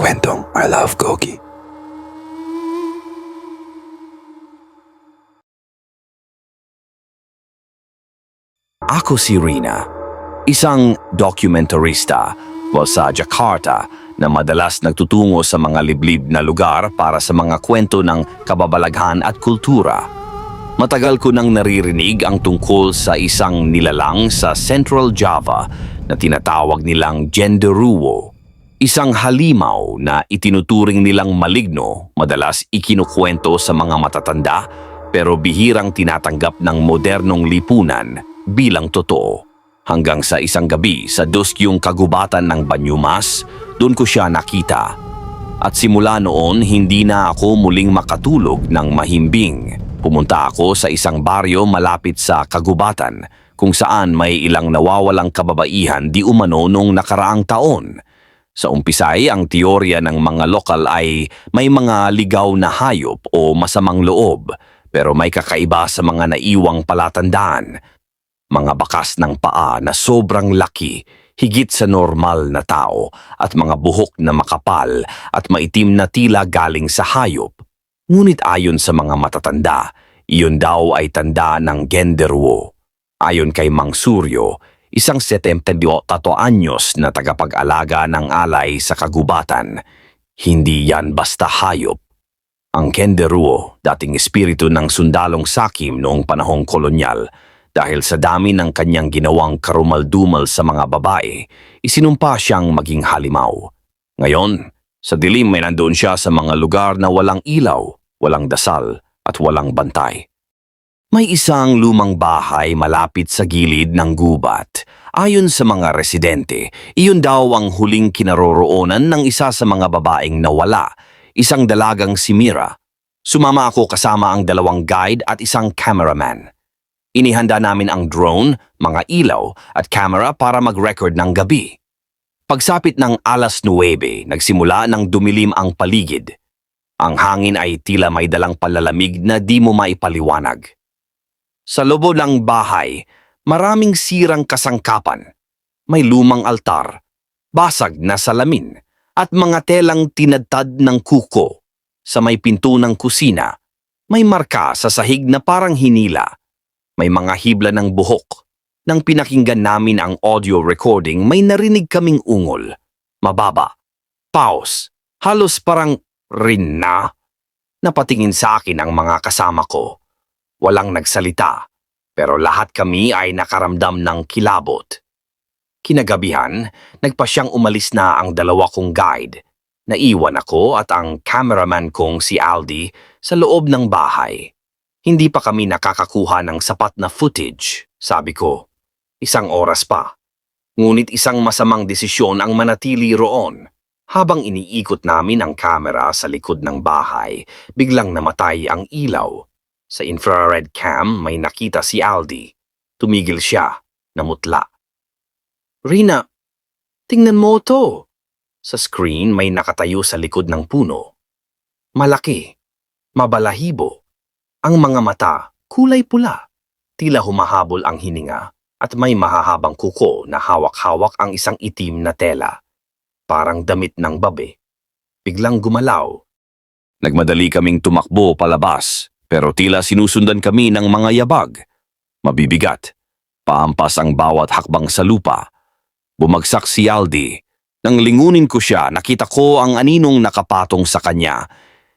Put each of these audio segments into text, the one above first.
kwentong I Love Gogi. Ako si Rina, isang dokumentarista mula sa Jakarta na madalas nagtutungo sa mga liblib na lugar para sa mga kwento ng kababalaghan at kultura. Matagal ko nang naririnig ang tungkol sa isang nilalang sa Central Java na tinatawag nilang Genderuwo. Isang halimaw na itinuturing nilang maligno, madalas ikinukwento sa mga matatanda pero bihirang tinatanggap ng modernong lipunan bilang totoo. Hanggang sa isang gabi sa duskyong kagubatan ng Banyumas, doon ko siya nakita. At simula noon, hindi na ako muling makatulog ng mahimbing. Pumunta ako sa isang baryo malapit sa kagubatan kung saan may ilang nawawalang kababaihan di umano nung nakaraang taon. Sa umpisay, ang teorya ng mga lokal ay may mga ligaw na hayop o masamang loob, pero may kakaiba sa mga naiwang palatandaan. Mga bakas ng paa na sobrang laki, higit sa normal na tao, at mga buhok na makapal at maitim na tila galing sa hayop. Ngunit ayon sa mga matatanda, iyon daw ay tanda ng genderwo. Ayon kay Mang Suryo, isang 78 anyos na tagapag-alaga ng alay sa kagubatan, hindi yan basta hayop. Ang Kenderuo, dating espiritu ng sundalong sakim noong panahong kolonyal, dahil sa dami ng kanyang ginawang karumaldumal sa mga babae, isinumpa siyang maging halimaw. Ngayon, sa dilim may nandoon siya sa mga lugar na walang ilaw, walang dasal, at walang bantay. May isang lumang bahay malapit sa gilid ng gubat. Ayon sa mga residente, iyon daw ang huling kinaroroonan ng isa sa mga babaeng nawala, isang dalagang si Mira. Sumama ako kasama ang dalawang guide at isang cameraman. Inihanda namin ang drone, mga ilaw at camera para mag-record ng gabi. Pagsapit ng alas 9, nagsimula ng dumilim ang paligid. Ang hangin ay tila may dalang palalamig na di mo maipaliwanag. Sa lobo ng bahay, maraming sirang kasangkapan. May lumang altar, basag na salamin, at mga telang tinadtad ng kuko. Sa may pinto ng kusina, may marka sa sahig na parang hinila. May mga hibla ng buhok. Nang pinakinggan namin ang audio recording, may narinig kaming ungol. Mababa. Pause. Halos parang rin na. Napatingin sa akin ang mga kasama ko. Walang nagsalita, pero lahat kami ay nakaramdam ng kilabot. Kinagabihan, nagpasyang umalis na ang dalawa kong guide. Naiwan ako at ang cameraman kong si Aldi sa loob ng bahay. Hindi pa kami nakakakuha ng sapat na footage, sabi ko. Isang oras pa. Ngunit isang masamang desisyon ang manatili roon. Habang iniikot namin ang kamera sa likod ng bahay, biglang namatay ang ilaw. Sa infrared cam may nakita si Aldi. Tumigil siya, namutla. Rina, tingnan mo to. Sa screen may nakatayo sa likod ng puno. Malaki, mabalahibo, ang mga mata, kulay pula. Tila humahabol ang hininga at may mahahabang kuko na hawak-hawak ang isang itim na tela. Parang damit ng babe. Biglang gumalaw. Nagmadali kaming tumakbo palabas pero tila sinusundan kami ng mga yabag. Mabibigat. Paampas ang bawat hakbang sa lupa. Bumagsak si Aldi. Nang lingunin ko siya, nakita ko ang aninong nakapatong sa kanya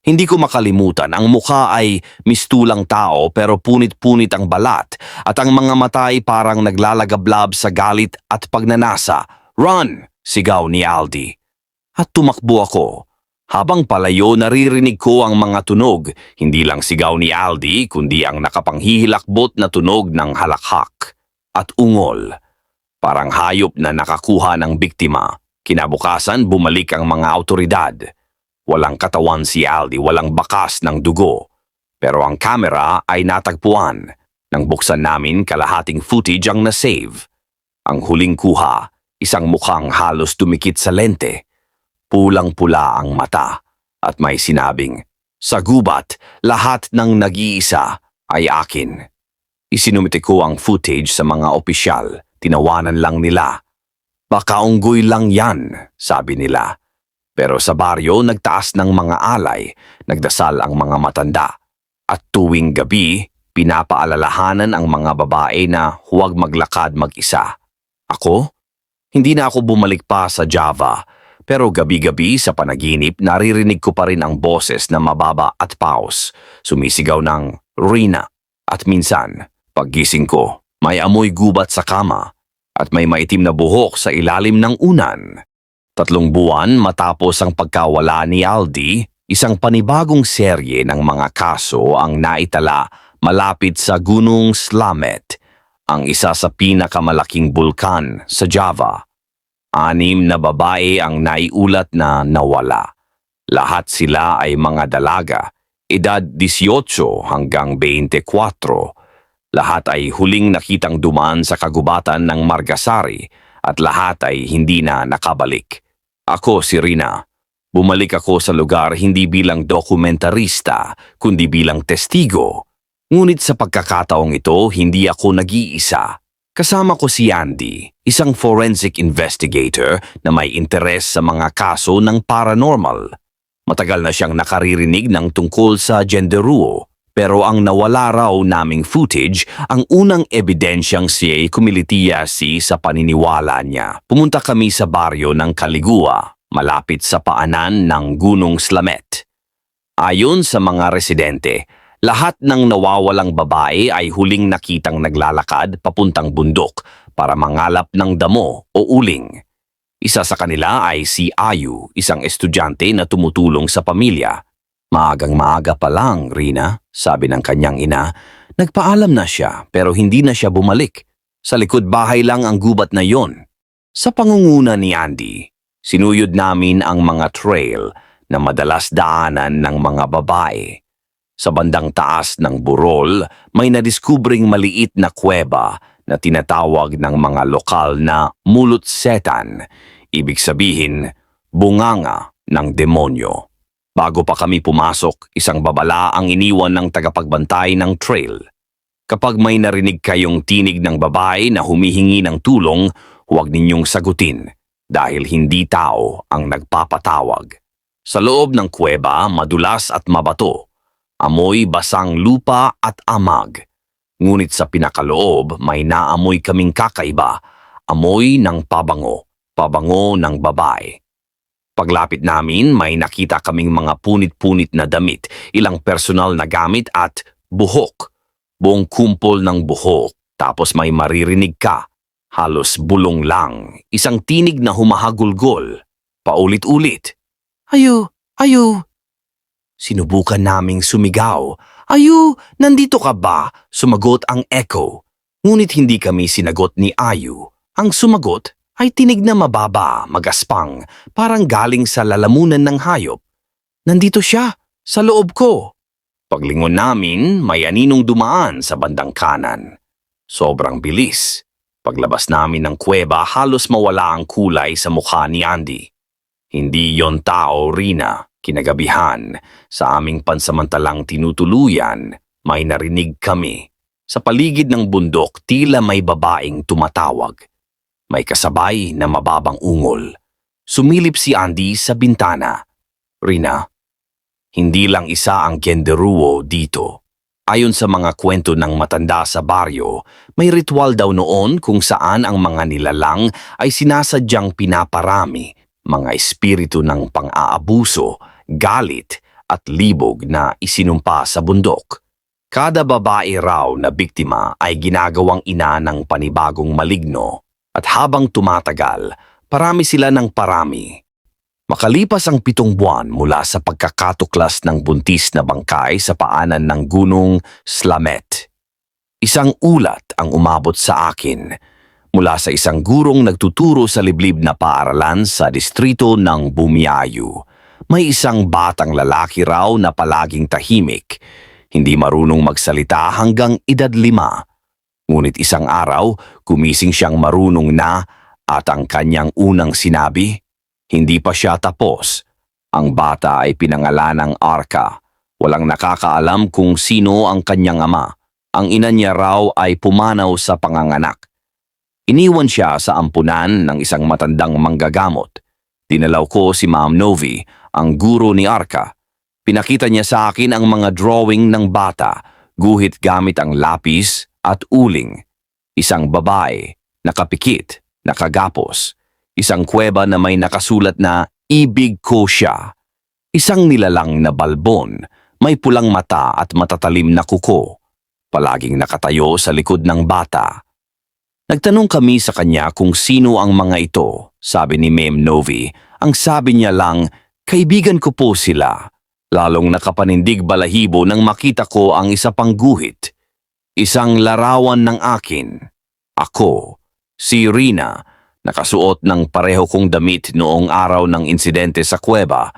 hindi ko makalimutan, ang mukha ay mistulang tao pero punit-punit ang balat at ang mga mata ay parang naglalagablab sa galit at pagnanasa. Run! Sigaw ni Aldi. At tumakbo ako. Habang palayo naririnig ko ang mga tunog, hindi lang sigaw ni Aldi kundi ang nakapanghihilakbot na tunog ng halakhak at ungol. Parang hayop na nakakuha ng biktima. Kinabukasan bumalik ang mga autoridad. Walang katawan si Aldi, walang bakas ng dugo. Pero ang camera ay natagpuan. Nang buksan namin, kalahating footage ang nasave. Ang huling kuha, isang mukhang halos dumikit sa lente. Pulang-pula ang mata at may sinabing, Sa gubat, lahat ng nag-iisa ay akin. Isinumite ko ang footage sa mga opisyal. Tinawanan lang nila. Baka unggoy lang yan, sabi nila. Pero sa baryo, nagtaas ng mga alay, nagdasal ang mga matanda. At tuwing gabi, pinapaalalahanan ang mga babae na huwag maglakad mag-isa. Ako? Hindi na ako bumalik pa sa Java, pero gabi-gabi sa panaginip naririnig ko pa rin ang boses na mababa at paus, sumisigaw ng Rina. At minsan, paggising ko, may amoy gubat sa kama at may maitim na buhok sa ilalim ng unan. Tatlong buwan matapos ang pagkawala ni Aldi, isang panibagong serye ng mga kaso ang naitala malapit sa Gunung Slamet, ang isa sa pinakamalaking bulkan sa Java. Anim na babae ang naiulat na nawala. Lahat sila ay mga dalaga, edad 18 hanggang 24. Lahat ay huling nakitang dumaan sa kagubatan ng Margasari at lahat ay hindi na nakabalik. Ako si Rina. Bumalik ako sa lugar hindi bilang dokumentarista, kundi bilang testigo. Ngunit sa pagkakataong ito, hindi ako nag-iisa. Kasama ko si Andy, isang forensic investigator na may interes sa mga kaso ng paranormal. Matagal na siyang nakaririnig ng tungkol sa genderuo, pero ang nawala raw naming footage ang unang ebidensyang siya'y kumilitiyasi sa paniniwala niya. Pumunta kami sa baryo ng Caligua, malapit sa paanan ng Gunung Slamet. Ayon sa mga residente, lahat ng nawawalang babae ay huling nakitang naglalakad papuntang bundok para mangalap ng damo o uling. Isa sa kanila ay si Ayu, isang estudyante na tumutulong sa pamilya. Maagang maaga pa lang, Rina, sabi ng kanyang ina. Nagpaalam na siya pero hindi na siya bumalik. Sa likod bahay lang ang gubat na yon. Sa pangunguna ni Andy, sinuyod namin ang mga trail na madalas daanan ng mga babae. Sa bandang taas ng burol, may nadiskubring maliit na kuweba na tinatawag ng mga lokal na mulot setan, ibig sabihin, bunganga ng demonyo. Bago pa kami pumasok, isang babala ang iniwan ng tagapagbantay ng trail. Kapag may narinig kayong tinig ng babae na humihingi ng tulong, huwag ninyong sagutin dahil hindi tao ang nagpapatawag. Sa loob ng kuweba, madulas at mabato amoy basang lupa at amag. Ngunit sa pinakaloob may naamoy kaming kakaiba, amoy ng pabango, pabango ng babae. Paglapit namin may nakita kaming mga punit-punit na damit, ilang personal na gamit at buhok. Buong kumpol ng buhok, tapos may maririnig ka. Halos bulong lang, isang tinig na humahagulgol. Paulit-ulit. Ayo, ayo, Sinubukan naming sumigaw. Ayu, nandito ka ba? Sumagot ang echo. Ngunit hindi kami sinagot ni Ayu. Ang sumagot ay tinig na mababa, magaspang, parang galing sa lalamunan ng hayop. Nandito siya, sa loob ko. Paglingon namin, may aninong dumaan sa bandang kanan. Sobrang bilis. Paglabas namin ng kuweba, halos mawala ang kulay sa mukha ni Andy. Hindi yon tao, Rina. Kinagabihan, sa aming pansamantalang tinutuluyan, may narinig kami. Sa paligid ng bundok, tila may babaeng tumatawag. May kasabay na mababang ungol. Sumilip si Andy sa bintana. Rina, hindi lang isa ang genderuo dito. Ayon sa mga kwento ng matanda sa baryo, may ritual daw noon kung saan ang mga nilalang ay sinasadyang pinaparami, mga espiritu ng pang-aabuso galit at libog na isinumpa sa bundok. Kada babae raw na biktima ay ginagawang ina ng panibagong maligno at habang tumatagal, parami sila ng parami. Makalipas ang pitong buwan mula sa pagkakatuklas ng buntis na bangkay sa paanan ng gunung Slamet. Isang ulat ang umabot sa akin mula sa isang gurong nagtuturo sa liblib na paaralan sa distrito ng Bumiayu may isang batang lalaki raw na palaging tahimik, hindi marunong magsalita hanggang edad lima. Ngunit isang araw, gumising siyang marunong na at ang kanyang unang sinabi, hindi pa siya tapos. Ang bata ay pinangalan ng Arka. Walang nakakaalam kung sino ang kanyang ama. Ang ina niya raw ay pumanaw sa panganganak. Iniwan siya sa ampunan ng isang matandang manggagamot. Dinalaw ko si Ma'am Novi, ang guro ni Arka. Pinakita niya sa akin ang mga drawing ng bata, guhit gamit ang lapis at uling. Isang babae, nakapikit, nakagapos. Isang kuweba na may nakasulat na ibig ko siya. Isang nilalang na balbon, may pulang mata at matatalim na kuko. Palaging nakatayo sa likod ng bata. Nagtanong kami sa kanya kung sino ang mga ito, sabi ni Mem Novi. Ang sabi niya lang, kaibigan ko po sila. Lalong nakapanindig balahibo nang makita ko ang isa pang guhit. Isang larawan ng akin. Ako, si Rina, nakasuot ng pareho kong damit noong araw ng insidente sa kuweba.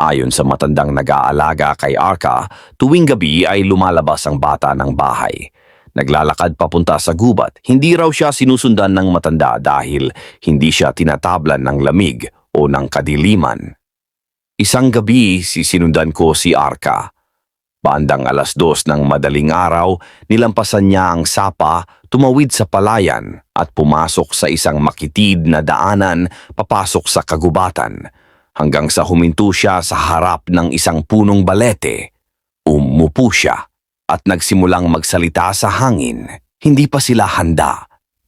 Ayon sa matandang nag-aalaga kay Arka, tuwing gabi ay lumalabas ang bata ng bahay. Naglalakad papunta sa gubat. Hindi raw siya sinusundan ng matanda dahil hindi siya tinatablan ng lamig o ng kadiliman. Isang gabi sisinundan ko si Arka. Bandang alas dos ng madaling araw, nilampasan niya ang sapa, tumawid sa palayan at pumasok sa isang makitid na daanan papasok sa kagubatan hanggang sa huminto siya sa harap ng isang punong balete. Umupo siya at nagsimulang magsalita sa hangin. Hindi pa sila handa,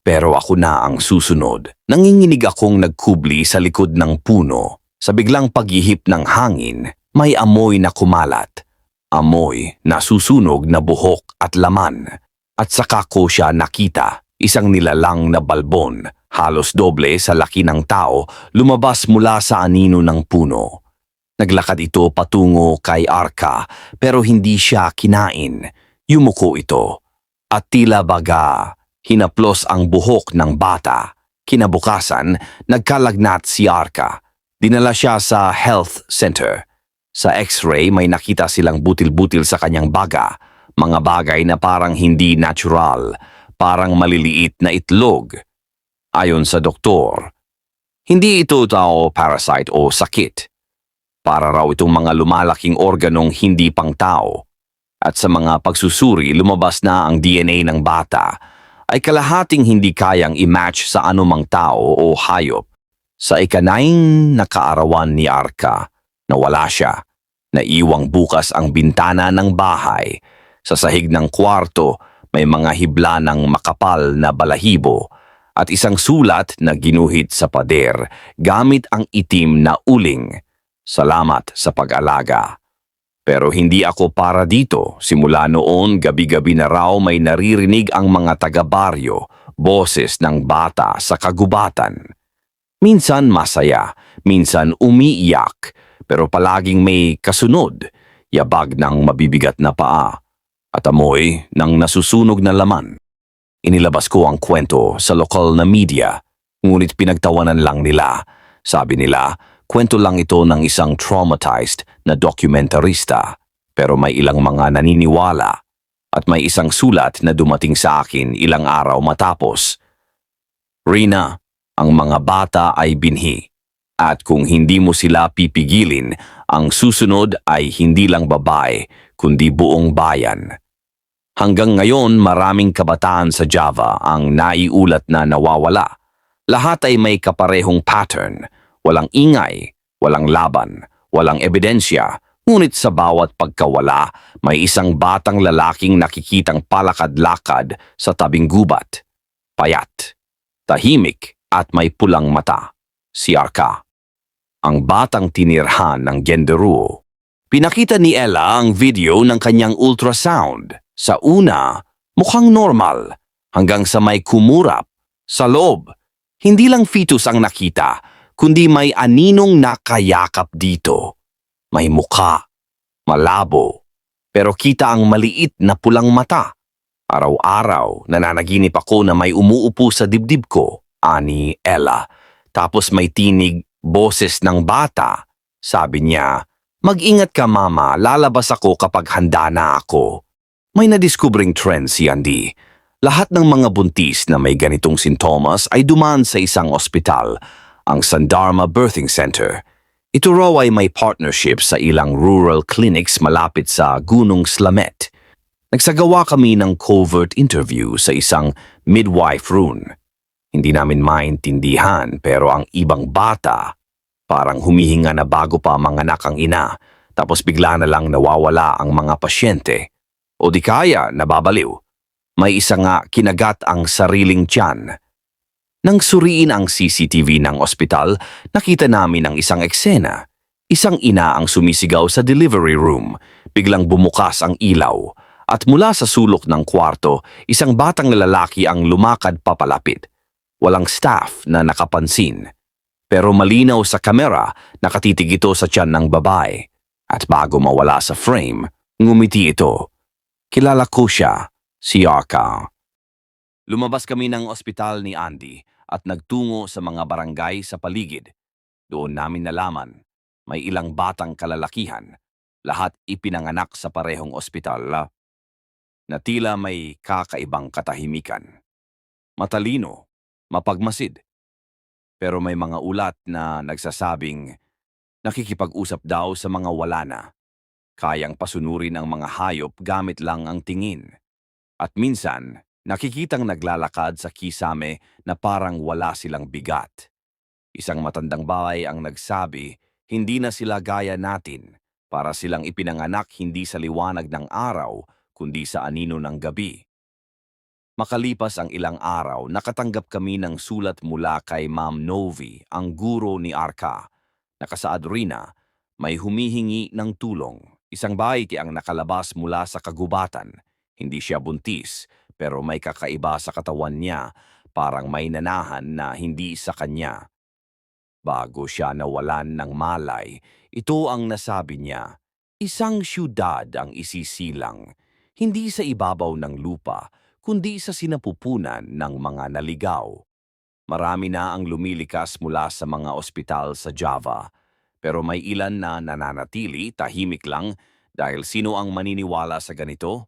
pero ako na ang susunod. Nanginginig akong nagkubli sa likod ng puno. Sa biglang paghihip ng hangin, may amoy na kumalat. Amoy na susunog na buhok at laman. At saka ko siya nakita, isang nilalang na balbon, halos doble sa laki ng tao, lumabas mula sa anino ng puno. Naglakad ito patungo kay Arka pero hindi siya kinain. Yumuko ito at tila baga hinaplos ang buhok ng bata. Kinabukasan, nagkalagnat si Arka. Dinala siya sa health center. Sa x-ray may nakita silang butil-butil sa kanyang baga, mga bagay na parang hindi natural, parang maliliit na itlog. Ayon sa doktor, hindi ito tao parasite o sakit para raw itong mga lumalaking organong hindi pang tao. At sa mga pagsusuri lumabas na ang DNA ng bata ay kalahating hindi kayang i-match sa anumang tao o hayop. Sa ikanaing nakaarawan ni Arka, nawala siya. Naiwang bukas ang bintana ng bahay. Sa sahig ng kwarto, may mga hibla ng makapal na balahibo at isang sulat na ginuhit sa pader gamit ang itim na uling. Salamat sa pag-alaga. Pero hindi ako para dito. Simula noon, gabi-gabi na raw may naririnig ang mga taga-baryo, boses ng bata sa kagubatan. Minsan masaya, minsan umiiyak, pero palaging may kasunod, yabag ng mabibigat na paa, at amoy ng nasusunog na laman. Inilabas ko ang kwento sa lokal na media, ngunit pinagtawanan lang nila. Sabi nila, Kwento lang ito ng isang traumatized na dokumentarista pero may ilang mga naniniwala at may isang sulat na dumating sa akin ilang araw matapos. Rina, ang mga bata ay binhi at kung hindi mo sila pipigilin, ang susunod ay hindi lang babae kundi buong bayan. Hanggang ngayon maraming kabataan sa Java ang naiulat na nawawala. Lahat ay may kaparehong pattern – Walang ingay, walang laban, walang ebidensya, ngunit sa bawat pagkawala, may isang batang lalaking nakikitang palakad-lakad sa tabing gubat. Payat, tahimik at may pulang mata. Si Arka. Ang batang tinirhan ng genderuo. Pinakita ni Ella ang video ng kanyang ultrasound. Sa una, mukhang normal, hanggang sa may kumurap. Sa loob, hindi lang fetus ang nakita, kundi may aninong nakayakap dito. May mukha, malabo, pero kita ang maliit na pulang mata. Araw-araw, nananaginip ako na may umuupo sa dibdib ko, ani Ella. Tapos may tinig, boses ng bata. Sabi niya, Mag-ingat ka mama, lalabas ako kapag handa na ako. May nadiskubring trend si Andy. Lahat ng mga buntis na may ganitong sintomas ay dumaan sa isang ospital ang Sandarma Birthing Center. Ito raw ay may partnership sa ilang rural clinics malapit sa Gunung Slamet. Nagsagawa kami ng covert interview sa isang midwife room. Hindi namin maintindihan pero ang ibang bata Parang humihinga na bago pa manganak ang ina, tapos bigla na lang nawawala ang mga pasyente. O di kaya nababaliw. May isa nga kinagat ang sariling tiyan. Nang suriin ang CCTV ng ospital, nakita namin ang isang eksena. Isang ina ang sumisigaw sa delivery room. Biglang bumukas ang ilaw. At mula sa sulok ng kwarto, isang batang lalaki ang lumakad papalapit. Walang staff na nakapansin. Pero malinaw sa kamera, nakatitig ito sa tiyan ng babae. At bago mawala sa frame, ngumiti ito. Kilala ko siya, si Arca. Lumabas kami ng ospital ni Andy at nagtungo sa mga barangay sa paligid. Doon namin nalaman, may ilang batang kalalakihan, lahat ipinanganak sa parehong ospital na tila may kakaibang katahimikan. Matalino, mapagmasid. Pero may mga ulat na nagsasabing nakikipag-usap daw sa mga wala na. Kayang pasunurin ang mga hayop gamit lang ang tingin. At minsan, nakikitang naglalakad sa kisame na parang wala silang bigat. Isang matandang bahay ang nagsabi, hindi na sila gaya natin, para silang ipinanganak hindi sa liwanag ng araw, kundi sa anino ng gabi. Makalipas ang ilang araw, nakatanggap kami ng sulat mula kay Ma'am Novi, ang guro ni Arca. Nakasaad rin na may humihingi ng tulong. Isang babae ang nakalabas mula sa kagubatan. Hindi siya buntis, pero may kakaiba sa katawan niya, parang may nanahan na hindi sa kanya. Bago siya nawalan ng malay, ito ang nasabi niya, isang syudad ang isisilang, hindi sa ibabaw ng lupa, kundi sa sinapupunan ng mga naligaw. Marami na ang lumilikas mula sa mga ospital sa Java, pero may ilan na nananatili tahimik lang dahil sino ang maniniwala sa ganito?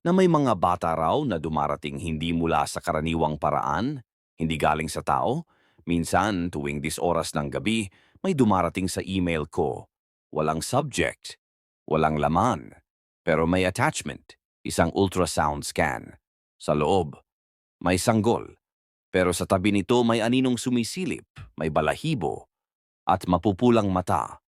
Na may mga bata raw na dumarating hindi mula sa karaniwang paraan, hindi galing sa tao? Minsan, tuwing dis oras ng gabi, may dumarating sa email ko. Walang subject, walang laman, pero may attachment, isang ultrasound scan. Sa loob, may sanggol, pero sa tabi nito may aninong sumisilip, may balahibo, at mapupulang mata.